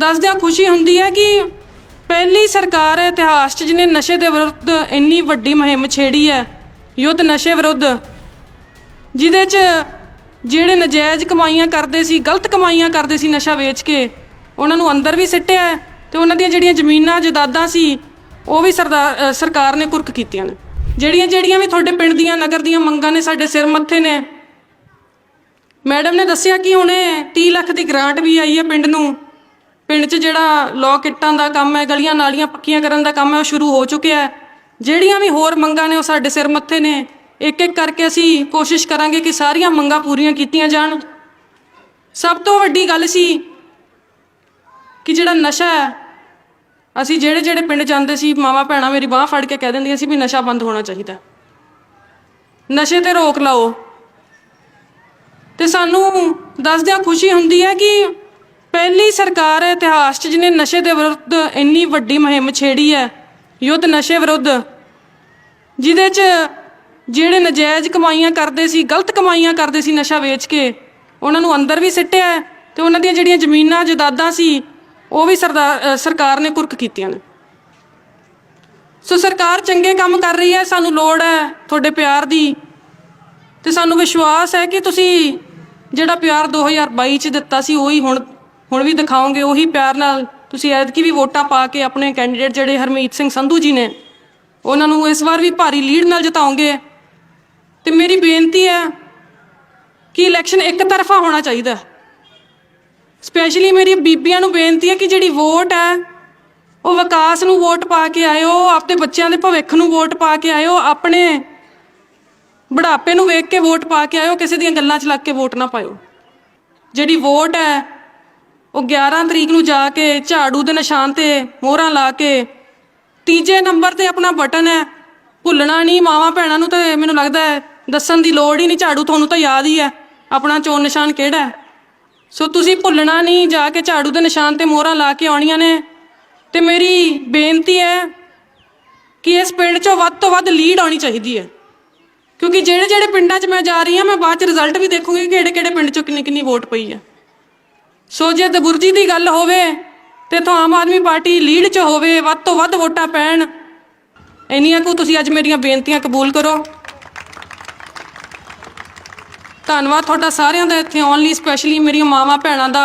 ਦੱਸਦਿਆਂ ਖੁਸ਼ੀ ਹੁੰਦੀ ਹੈ ਕਿ ਪਹਿਲੀ ਸਰਕਾਰ ਹੈ ਇਤਿਹਾਸ 'ਚ ਜਿਹਨੇ ਨਸ਼ੇ ਦੇ ਵਿਰੁੱਧ ਇੰਨੀ ਵੱਡੀ ਮੁਹਿੰਮ ਛੇੜੀ ਹੈ, ਯੁੱਧ ਨਸ਼ੇ ਵਿਰੁੱਧ, ਜਿਹਦੇ 'ਚ ਜਿਹੜੇ ਨਜਾਇਜ਼ ਕਮਾਈਆਂ ਕਰਦੇ ਸੀ, ਗਲਤ ਕਮਾਈਆਂ ਕਰਦੇ ਸੀ ਨਸ਼ਾ ਵੇਚ ਕੇ, ਉਹਨਾਂ ਨੂੰ ਅੰਦਰ ਵੀ ਸਿੱਟਿਆ ਹੈ ਤੇ ਉਹਨਾਂ ਦੀਆਂ ਜਿਹੜੀਆਂ ਜ਼ਮੀਨਾਂ ਜਦਾਦਾਂ ਸੀ, ਉਹ ਵੀ ਸਰਦਾਰ ਸਰਕਾਰ ਨੇ ਕੁਰਕ ਕੀਤੀਆਂ ਨੇ। ਜਿਹੜੀਆਂ ਜਿਹੜੀਆਂ ਵੀ ਤੁਹਾਡੇ ਪਿੰਡ ਦੀਆਂ ਨਗਰ ਦੀਆਂ ਮੰਗਾਂ ਨੇ, ਸਾਡੇ ਸਿਰ ਮੱਥੇ ਨੇ। ਮੈਡਮ ਨੇ ਦੱਸਿਆ ਕਿ ਹੁਣੇ 30 ਲੱਖ ਦੀ ਗ੍ਰਾਂਟ ਵੀ ਆਈ ਹੈ ਪਿੰਡ ਨੂੰ। ਪਿੰਡ 'ਚ ਜਿਹੜਾ ਲੋਕ ਇੱਟਾਂ ਦਾ ਕੰਮ ਹੈ, ਗਲੀਆਂ ਨਾਲੀਆਂ ਪੱਕੀਆਂ ਕਰਨ ਦਾ ਕੰਮ ਹੈ, ਉਹ ਸ਼ੁਰੂ ਹੋ ਚੁੱਕਿਆ ਹੈ। ਜਿਹੜੀਆਂ ਵੀ ਹੋਰ ਮੰਗਾਂ ਨੇ ਉਹ ਸਾਡੇ ਸਿਰ ਮੱਥੇ ਨੇ। ਇੱਕ ਇੱਕ ਕਰਕੇ ਅਸੀਂ ਕੋਸ਼ਿਸ਼ ਕਰਾਂਗੇ ਕਿ ਸਾਰੀਆਂ ਮੰਗਾਂ ਪੂਰੀਆਂ ਕੀਤੀਆਂ ਜਾਣ। ਸਭ ਤੋਂ ਵੱਡੀ ਗੱਲ ਸੀ ਕਿ ਜਿਹੜਾ ਨਸ਼ਾ ਹੈ, ਅਸੀਂ ਜਿਹੜੇ ਜਿਹੜੇ ਪਿੰਡ ਜਾਂਦੇ ਸੀ, ਮਾਵਾ ਭੈਣਾਂ ਮੇਰੀ ਬਾਹ ਫੜ ਕੇ ਕਹਿ ਦਿੰਦੀਆਂ ਸੀ ਵੀ ਨਸ਼ਾ ਬੰਦ ਹੋਣਾ ਚਾਹੀਦਾ। ਨਸ਼ੇ ਤੇ ਰੋਕ ਲਾਓ। ਤੇ ਸਾਨੂੰ ਦੱਸਦਿਆਂ ਖੁਸ਼ੀ ਹੁੰਦੀ ਹੈ ਕਿ ਪਹਿਲੀ ਸਰਕਾਰ ਹੈ ਇਤਿਹਾਸ 'ਚ ਜਿਹਨੇ ਨਸ਼ੇ ਦੇ ਵਿਰੁੱਧ ਇੰਨੀ ਵੱਡੀ ਮੁਹਿੰਮ ਛੇੜੀ ਹੈ, ਯੁੱਧ ਨਸ਼ੇ ਵਿਰੁੱਧ, ਜਿਹਦੇ 'ਚ ਜਿਹੜੇ ਨਜਾਇਜ਼ ਕਮਾਈਆਂ ਕਰਦੇ ਸੀ, ਗਲਤ ਕਮਾਈਆਂ ਕਰਦੇ ਸੀ ਨਸ਼ਾ ਵੇਚ ਕੇ, ਉਹਨਾਂ ਨੂੰ ਅੰਦਰ ਵੀ ਸਿੱਟਿਆ ਹੈ ਤੇ ਉਹਨਾਂ ਦੀਆਂ ਜਿਹੜੀਆਂ ਜ਼ਮੀਨਾਂ, ਜਦਾਦਾਂ ਸੀ, ਉਹ ਵੀ ਸਰਦਾਰ ਸਰਕਾਰ ਨੇ ਕੁਰਕ ਕੀਤੀਆਂ ਨੇ। ਸੋ ਸਰਕਾਰ ਚੰਗੇ ਕੰਮ ਕਰ ਰਹੀ ਹੈ, ਸਾਨੂੰ ਲੋੜ ਹੈ ਤੁਹਾਡੇ ਪਿਆਰ ਦੀ ਤੇ ਸਾਨੂੰ ਵਿਸ਼ਵਾਸ ਹੈ ਕਿ ਤੁਸੀਂ ਜਿਹੜਾ ਪਿਆਰ 2022 ਚ ਦਿੱਤਾ ਸੀ, ਉਹੀ ਹੁਣ ਹੁਣ ਵੀ ਦਿਖਾਓਗੇ ਉਹੀ ਪਿਆਰ ਨਾਲ ਤੁਸੀਂ ਐਤਕੀ ਵੀ ਵੋਟਾਂ ਪਾ ਕੇ ਆਪਣੇ ਕੈਂਡੀਡੇਟ ਜਿਹੜੇ ਹਰਮੀਤ ਸਿੰਘ ਸੰਧੂ ਜੀ ਨੇ, ਉਹਨਾਂ ਨੂੰ ਇਸ ਵਾਰ ਵੀ ਭਾਰੀ ਲੀਡ ਨਾਲ ਜਿਤਾਓਗੇ। ਤੇ ਮੇਰੀ ਬੇਨਤੀ ਹੈ ਕਿ ਇਲੈਕਸ਼ਨ ਇੱਕ ਤਰਫਾ ਹੋਣਾ ਚਾਹੀਦਾ। ਸਪੈਸ਼ਲੀ ਮੇਰੀ ਬੀਬੀਆਂ ਨੂੰ ਬੇਨਤੀ ਹੈ ਕਿ ਜਿਹੜੀ ਵੋਟ ਹੈ, ਉਹ ਵਿਕਾਸ ਨੂੰ ਵੋਟ ਪਾ ਕੇ ਆਇਓ ਆਪਣੇ ਬੱਚਿਆਂ ਦੇ ਭਵਿੱਖ ਨੂੰ ਵੋਟ ਪਾ ਕੇ ਆਇਓ, ਆਪਣੇ ਬੁਢਾਪੇ ਨੂੰ ਵੇਖ ਕੇ ਵੋਟ ਪਾ ਕੇ ਆਇਓ, ਕਿਸੇ ਦੀਆਂ ਗੱਲਾਂ 'ਚ ਲੱਗ ਕੇ ਵੋਟ ਨਾ ਪਾਇਓ। ਜਿਹੜੀ ਵੋਟ ਹੈ ਉਹ 11 ਤਰੀਕ ਨੂੰ ਜਾ ਕੇ ਝਾੜੂ ਦੇ ਨਿਸ਼ਾਨ ਤੇ ਮੋਹਰਾਂ ਲਾ ਕੇ, ਤੀਜੇ ਨੰਬਰ ਤੇ ਆਪਣਾ ਬਟਨ ਹੈ, ਭੁੱਲਣਾ ਨਹੀਂ, ਮਾਵਾਂ ਭੈਣਾਂ ਨੂੰ ਤੇ ਮੈਨੂੰ ਲੱਗਦਾ ਹੈ, ਦੱਸਣ ਦੀ ਲੋੜ ਹੀ ਨਹੀਂ, ਝਾੜੂ ਤੁਹਾਨੂੰ ਤਾਂ ਯਾਦ ਹੀ ਹੈ, ਆਪਣਾ ਚੋਣ ਨਿਸ਼ਾਨ ਕਿਹੜਾ ਹੈ? ਸੋ ਤੁਸੀਂ ਭੁੱਲਣਾ ਨਹੀਂ, ਜਾ ਕੇ ਝਾੜੂ ਦੇ ਨਿਸ਼ਾਨ ਤੇ ਮੋਹਰਾਂ ਲਾ ਕੇ ਆਉਣੀਆਂ ਨੇ, ਤੇ ਮੇਰੀ ਬੇਨਤੀ ਹੈ ਕਿ ਇਸ ਪਿੰਡ 'ਚੋਂ ਵੱਧ ਤੋਂ ਵੱਧ ਲੀਡ ਆਉਣੀ ਚਾਹੀਦੀ ਹੈ, ਕਿਉਂਕਿ ਜਿਹੜੇ ਜਿਹੜੇ ਪਿੰਡਾਂ 'ਚ ਮੈਂ ਜਾ ਰਹੀ ਹਾਂ, ਮੈਂ ਬਾਅਦ 'ਚ ਰਿਜ਼ਲਟ ਵੀ ਦੇਖੂੰਗੀ ਕਿ ਕਿਹੜੇ ਕਿਹੜੇ ਪਿੰਡ 'ਚੋਂ ਕਿੰਨੀ ਕਿੰਨੀ ਵੋਟ ਪਈ ਹੈ। ਸੋ ਜੇ ਦਬੁਰਜੀ ਦੀ ਗੱਲ ਹੋਵੇ ਤੇ ਇੱਥੋਂ ਆਮ ਆਦਮੀ ਪਾਰਟੀ ਲੀਡ 'ਚ ਹੋਵੇ, ਵੱਧ ਤੋਂ ਵੱਧ ਵੋਟਾਂ ਪੈਣ। ਇੰਨੀਆਂ ਕੁ ਤੁਸੀਂ ਅੱਜ ਮੇਰੀਆਂ ਬੇਨਤੀਆਂ ਕਬੂਲ ਕਰੋ। ਧੰਨਵਾਦ ਤੁਹਾਡਾ ਸਾਰਿਆਂ ਦਾ ਇੱਥੇ ਆਉਣ ਲਈ ਸਪੈਸ਼ਲੀ ਮੇਰੀਆਂ ਮਾਵਾਂ ਭੈਣਾਂ ਦਾ।